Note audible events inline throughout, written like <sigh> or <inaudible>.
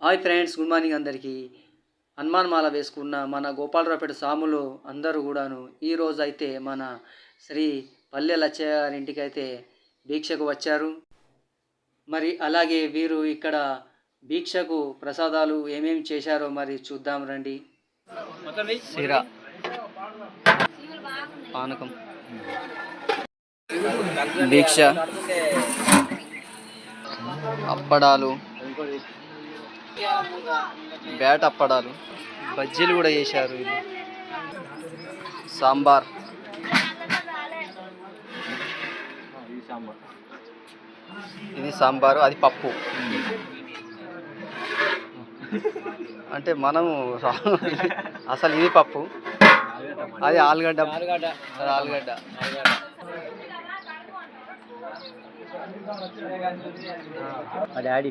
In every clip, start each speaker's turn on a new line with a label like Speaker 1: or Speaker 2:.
Speaker 1: Hi friends good morning అందరికీ. హనుమాన్ మాల వేసుకున్న మన గోపాలరావుపేట సాములు అందరూ కూడాను ఈ రోజు అయితే మన శ్రీ పల్లె లచ్చయ్య గారి ఇంటికి అయితే దీక్షకు వచ్చారు. మరి అలాగే వీరు ఇక్కడ దీక్షకు ప్రసాదాలు ఏమేమి చేశారో మరి చూద్దాం రండి. సిరా. పానకం. దీక్ష. అప్పడాలు. బ్యాట్ అప్పడాలు బజ్జీలు కూడా చేశారు వీళ్ళు. సాంబార్. ఇది సాంబారు అది పప్పు. అంటే మనము <laughs> అసలు ఇది పప్పు. అది ఆలుగడ్డ. ఆలుగడ్డ. డాడీ.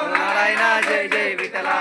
Speaker 1: నారాయణ జయ జయ విఠలా.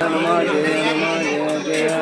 Speaker 1: హనుమ జయ హనుమ జయ జయ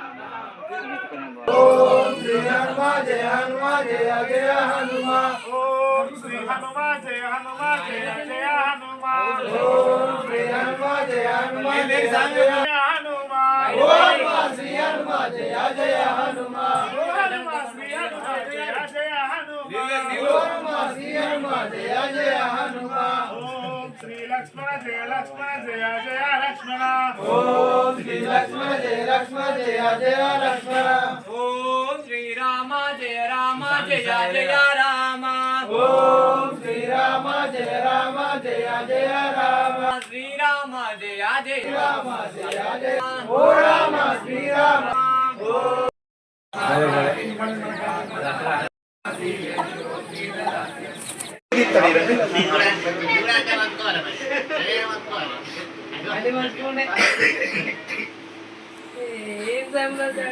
Speaker 2: जय हनुमा जय जय हनुमा
Speaker 3: ओम श्री हनुमा जय हनुमा जय जय हनुमा
Speaker 2: ओम श्री हनुमा जय हनुमा जय जय
Speaker 3: हनुमा
Speaker 2: ओम श्री हनुमा जय जय हनुमा
Speaker 3: हनुमा श्री हनुमा जय जय
Speaker 2: हनुमा श्री हनुमा जय जय हनुमा
Speaker 3: ओम श्री लक्ष्मण जय लक्ष्मण जय जय लक्ष्मण
Speaker 2: ओम श्री लक्ष्मण जय लक्ष्मण जय जय लक्ष्मण
Speaker 4: ओम రామ జయ జయ రామ.
Speaker 2: ఓం శ్రీరామ జయ రామ జయ జయ రామ.
Speaker 4: శ్రీరామ జయ జయ
Speaker 2: రామ. జయ జయ ఓ రామ శ్రీరామ.
Speaker 5: ఏం సంబంధం?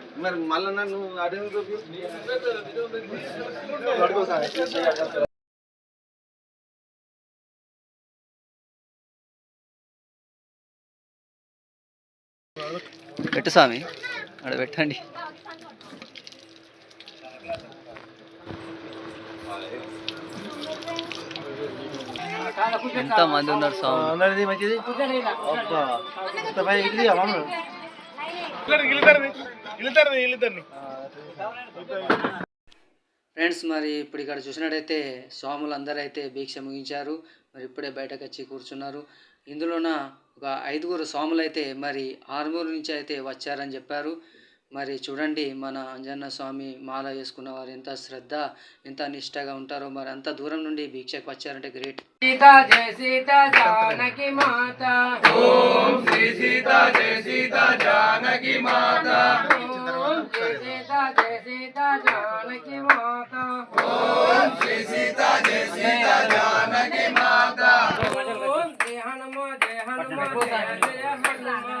Speaker 2: మరి మళ్ళీ నన్ను అదే
Speaker 1: పెట్టు స్వామి. అక్కడ పెట్టండి. ఎంత మంది ఉన్నారు స్వామి?
Speaker 2: మంచిది?
Speaker 1: ఫ్రెండ్స్ మరి ఇప్పుడు ఇక్కడ చూసినట్టయితే స్వాములు అందరూ అయితే భీక్ష ముగించారు. మరి ఇప్పుడే బయటకు వచ్చి కూర్చున్నారు. ఇందులోన ఒక ఐదుగురు స్వాములు అయితే మరి ఆరుగురు నుంచి అయితే వచ్చారని చెప్పారు. మరి చూడండి మన అంజన్న స్వామి మాల వేసుకున్న వారు ఎంత శ్రద్ధ ఎంత నిష్టగా ఉంటారో మరి అంత దూరం నుండి దీక్షకు వచ్చారంటే గ్రేట్.
Speaker 4: సీత జయ సీత జానకి మాత. ఓం శ్రీ సీత జయ సీత జానకి మాత. ఓం జయ సీత జయ సీత జానకి మాత. ఓం శ్రీ సీత జయ సీత జానకి మాత. ఓం శ్రీ హనుమ జయ హనుమ జయ జయ హనుమ.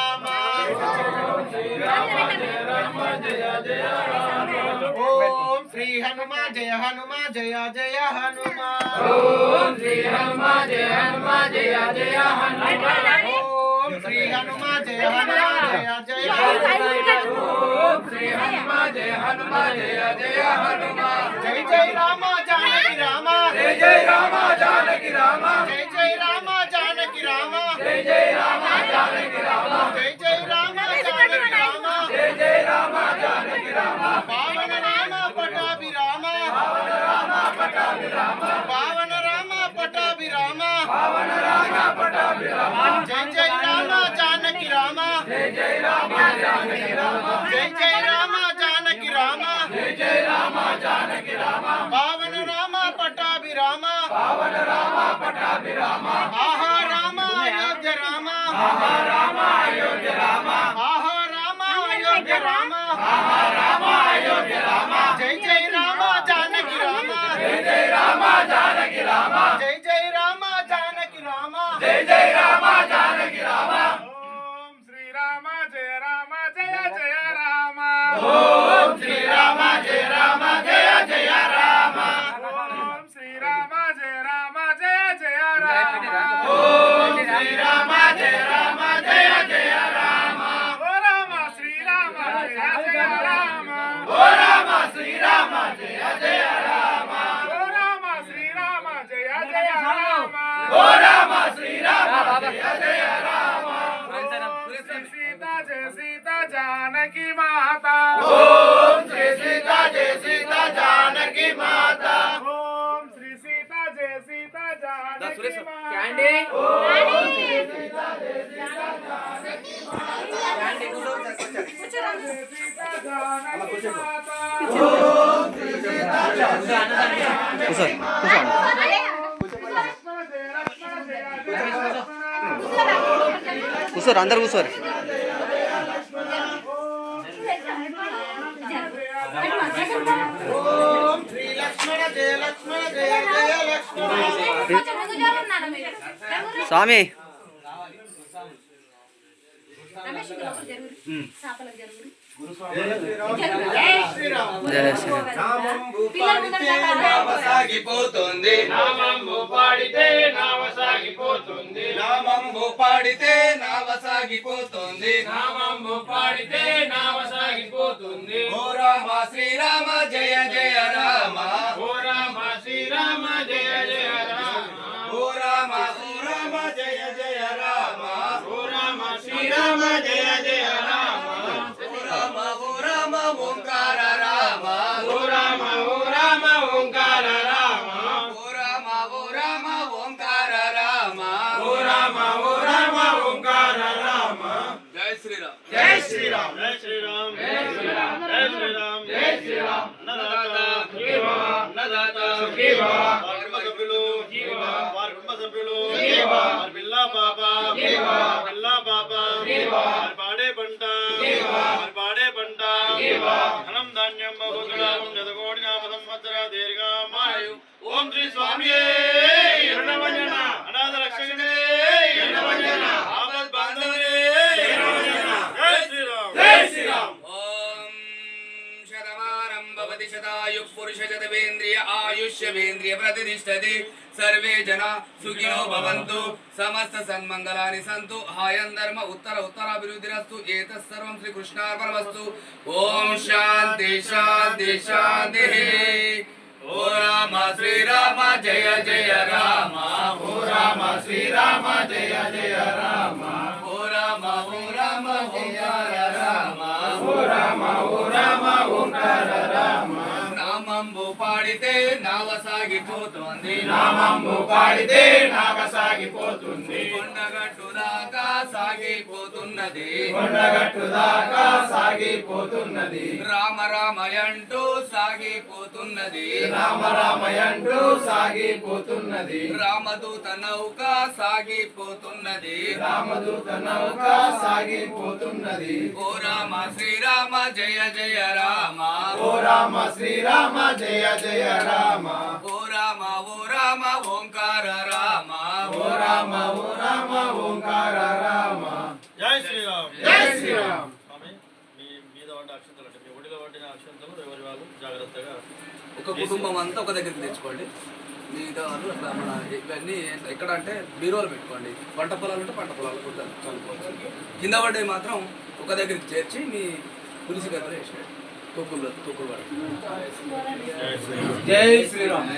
Speaker 2: ఓం శ్రీ హనుమ జయ హనుమ జయ జయ హనుమ.
Speaker 4: ఓం శ్రీ హనుమ జయ హనుమ జయ జయ హనుమ.
Speaker 2: ఓం శ్రీ హనుమ జయ హనుమ జయ జయ
Speaker 4: ఓం శ్రీ హనుమ జయ హనుమ జయ జయ హనుమ.
Speaker 2: రామ జానకి రామ.
Speaker 4: జయ జయ రామ జానకి రామ.
Speaker 2: జై జై రామ జానకి రామ.
Speaker 4: జయ జయ రామ జానకి రామ.
Speaker 2: జై జై రామ జానకి రామ
Speaker 4: జయ జయ రామ జానకి రామ
Speaker 2: పావన రామ పటాభి రామ పావన రామ పటాభి రామ పావన రామ పటాభి రామ
Speaker 4: పవన రామ పటాభి రామ
Speaker 2: జై జై రామ జానకి రామ.
Speaker 4: జయ జయ రామ జానకి రామ.
Speaker 2: జై జై రామ జానకి రామ.
Speaker 4: జయ జయ రామ జానకి రామ.
Speaker 2: పావన రామ పటాభి రామ
Speaker 4: పవన రామ పటాభి రామ
Speaker 2: ఆహా రామ అయోధ్య రామ.
Speaker 4: ఆహా రామ అయోధ్య రామ.
Speaker 2: ఆహా రామ అయోధ్య రామ.
Speaker 4: ఆహా రామ అయోధ్య రామ.
Speaker 2: జై జై రామ రామ
Speaker 4: జయ జయ
Speaker 5: మాత
Speaker 4: ఓం శ్రీ సీత జయ సీత జానకి మాత
Speaker 5: ఓం శ్రీ సీత జయ సీత జానకి మాత సీత జానకి మాత
Speaker 1: కూర్చోరు అందరు కూర్చోరు
Speaker 2: ఓం శ్రీ లక్ష్మణ జయ లక్ష్మణ జయ జయ లక్ష్మణ
Speaker 1: స్వామి జయ శ్రీరామ్
Speaker 4: సాగిపోతుంది నామంబు పాడితే నావ సాగిపోతుంది నామంబు పాడితే నావ సాగిపోతుంది నామంబు
Speaker 2: జై శ్రీరామ్
Speaker 5: జై శ్రీరామ్ జై శ్రీరామ్ జై శ్రీరామ్ జై శ్రీరామ్ అన్నదాత అన్నదాత వారి కుటుంబ సభ్యులు వారి కుటుంబ సభ్యులు వారి పిల్ల పాప వారి పిల్ల
Speaker 4: శతాయు పురుష శతవేంద్రియ ఆయుష్యవేంద్రియ ప్రతిష్టతి సర్వే జన సుఖినో భవంతు సమస్త సన్మంగళాని సంతు హాయం ధర్మ ఉత్తర ఉత్తరాభివృద్ధిరస్తు ఏతత్ సర్వం శ్రీ కృష్ణార్పణమస్తు ఓం శాంతి శాంతి శాంతి ఓ రామ శ్రీరామ జయ జయ రామ ఓ రామ శ్రీరామ సాగిపోతోంది నామంబు పాడితే నావ సాగిపోతుంది కొండగట్టు దాకా సాగిపోతున్నది. కొండగట్టు దాకా సాగిపోతున్నది. రామ రామయంటూ సాగిపోతున్నది. రామ రామయంటూ సాగిపోతున్నది. రామదూత నౌక సాగిపోతున్నది. రామదూత నౌక సాగిపోతున్నది. ఓ రామ శ్రీరామ జయ జయ రామ. ఓ రామ శ్రీరామ జయ జయ రామ. ఓ రామ ఓ రామ ఓంకార రామ.
Speaker 5: జై శ్రీరామ్.
Speaker 4: జై శ్రీరామ్.
Speaker 5: స్వామి మీ మీద పడ్డ అక్షంతలు అంటే మీ ఒడిలో పడిన అక్షంతలు ఎవరి వాళ్ళు? జాగ్రత్తగా.
Speaker 4: ఒక కుటుంబం అంతా ఒక దగ్గరికి తెచ్చుకోండి. మిగతా వాళ్ళు అట్లా మన ఇవన్నీ ఎక్కడ అంటే బీరోలు పెట్టుకోండి. పంట పొలాలు ఉంటే పంట పొలాలు చదువుకోవచ్చు కింద పడ్డవి మాత్రం ఒక దగ్గరికి చేర్చి మీ పులిసి గద్దలు వేసేయండి. తూకులు తూకులు పడి
Speaker 5: జై శ్రీరామ్.